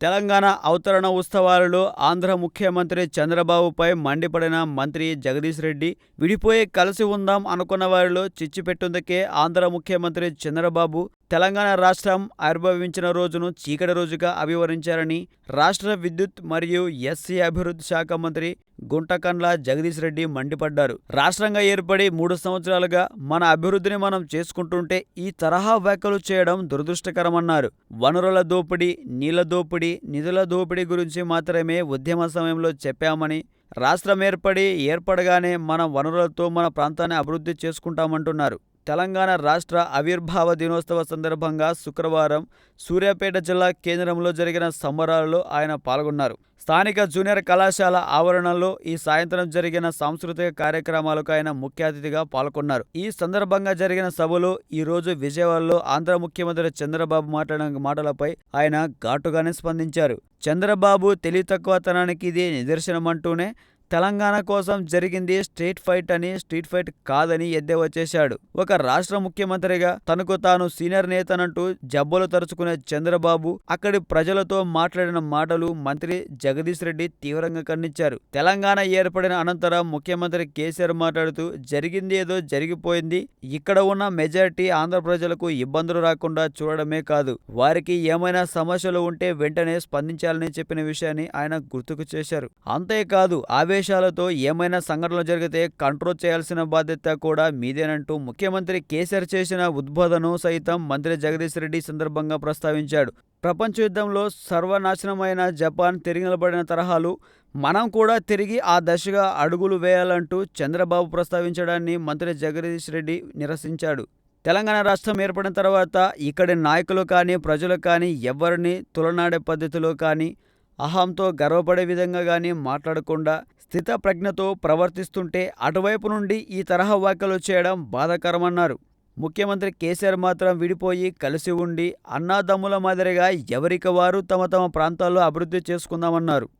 తెలంగాణ అవతరణ ఉత్సవాలలో ఆంధ్ర ముఖ్యమంత్రి చంద్రబాబుపై మండిపడిన మంత్రి జగదీష్ రెడ్డి విడిపోయి కలిసి ఉందాం అనుకున్న వారిలో చిచ్చుపెట్టేందుకే ఆంధ్ర ముఖ్యమంత్రి చంద్రబాబు తెలంగాణ రాష్ట్రం ఆవిర్భవించిన రోజును చీకటి రోజుగా అభివర్ణించారని రాష్ట్ర విద్యుత్ మరియు ఎస్సీ అభివృద్ధి శాఖ మంత్రి గుంటకండ్ల జగదీష్ రెడ్డి మండిపడ్డారు. రాష్ట్రంగా ఏర్పడి మూడు సంవత్సరాలుగా మన అభివృద్ధిని మనం చేసుకుంటుంటే ఈ తరహా వ్యాఖ్యలు చేయడం దురదృష్టకరమన్నారు. వనరుల దోపిడీ నీళ్ళ దోపిడీ నిధుల దోపిడీ గురించి మాత్రమే ఉద్యమ సమయంలో చెప్పామని రాష్ట్రం ఏర్పడి ఏర్పడగానే మన వనరులతో మన ప్రాంతాన్ని అభివృద్ధి చేసుకుంటామంటున్నారు. తెలంగాణ రాష్ట్ర ఆవిర్భావ దినోత్సవ సందర్భంగా శుక్రవారం సూర్యాపేట జిల్లా కేంద్రంలో జరిగిన సంబరాలలో ఆయన పాల్గొన్నారు. స్థానిక జూనియర్ కళాశాల ఆవరణలో ఈ సాయంత్రం జరిగిన సాంస్కృతిక కార్యక్రమాలకు ఆయన ముఖ్య అతిథిగా పాల్గొన్నారు. ఈ సందర్భంగా జరిగిన సభలో ఈ రోజు విజయవాడలో ఆంధ్ర ముఖ్యమంత్రి చంద్రబాబు మాట్లాడిన మాటలపై ఆయన ఘాటుగానే స్పందించారు. చంద్రబాబు తెలివి తక్కువతనానికి ఇది నిదర్శనమంటూనే తెలంగాణ కోసం జరిగింది స్ట్రీట్ ఫైట్ అని స్ట్రీట్ ఫైట్ కాదని ఎద్దేవా చేశాడు ఒక రాష్ట్ర ముఖ్యమంత్రిగా తనకు తాను సీనియర్ నేతనంటూ జబ్బలు తరుచుకునే చంద్రబాబు అక్కడి ప్రజలతో మాట్లాడిన మాటలు మంత్రి జగదీష్ రెడ్డి తీవ్రంగా ఖండించారు. తెలంగాణ ఏర్పడిన అనంతరం ముఖ్యమంత్రి కేసీఆర్ మాట్లాడుతూ జరిగింది ఏదో జరిగిపోయింది. ఇక్కడ ఉన్న మెజారిటీ ఆంధ్ర ప్రజలకు ఇబ్బందులు రాకుండా చూడడమే కాదు. వారికి ఏమైనా సమస్యలు ఉంటే వెంటనే స్పందించాలని చెప్పిన విషయాన్ని ఆయన గుర్తుకు చేశారు. అంతేకాదు ఆవేశ ఆవేశాలతో ఏమైనా సంఘటనలు జరిగితే కంట్రోల్ చేయాల్సిన బాధ్యత కూడా మీదేనంటూ ముఖ్యమంత్రి కేసీఆర్ చేసిన ఉద్బోధను సైతం మంత్రి జగదీష్ రెడ్డి సందర్భంగా ప్రస్తావించాడు. ప్రపంచ యుద్ధంలో సర్వనాశనమైన జపాన్ తిరిగి నిలబడిన తరహాలు మనం కూడా తిరిగి ఆ దశగా అడుగులు వేయాలంటూ చంద్రబాబు ప్రస్తావించడాన్ని మంత్రి జగదీష్ రెడ్డి నిరసించాడు. తెలంగాణ రాష్ట్రం ఏర్పడిన తర్వాత ఇక్కడి నాయకులు కానీ ప్రజలు కానీ ఎవరిని తులనాడే పద్ధతిలో కానీ అహంతో గర్వపడే విధంగా కానీ మాట్లాడకుండా స్థితప్రజ్ఞతో ప్రవర్తిస్తుంటే అటువైపు నుండి ఈ తరహా వ్యాఖ్యలు చేయడం బాధాకరమన్నారు. ముఖ్యమంత్రి కేసీఆర్ మాత్రం విడిపోయి కలిసి ఉండి అన్నాదమ్ముల మాదిరిగా ఎవరికి వారు తమ తమ ప్రాంతాల్లో అభివృద్ధి చేసుకుందామన్నారు.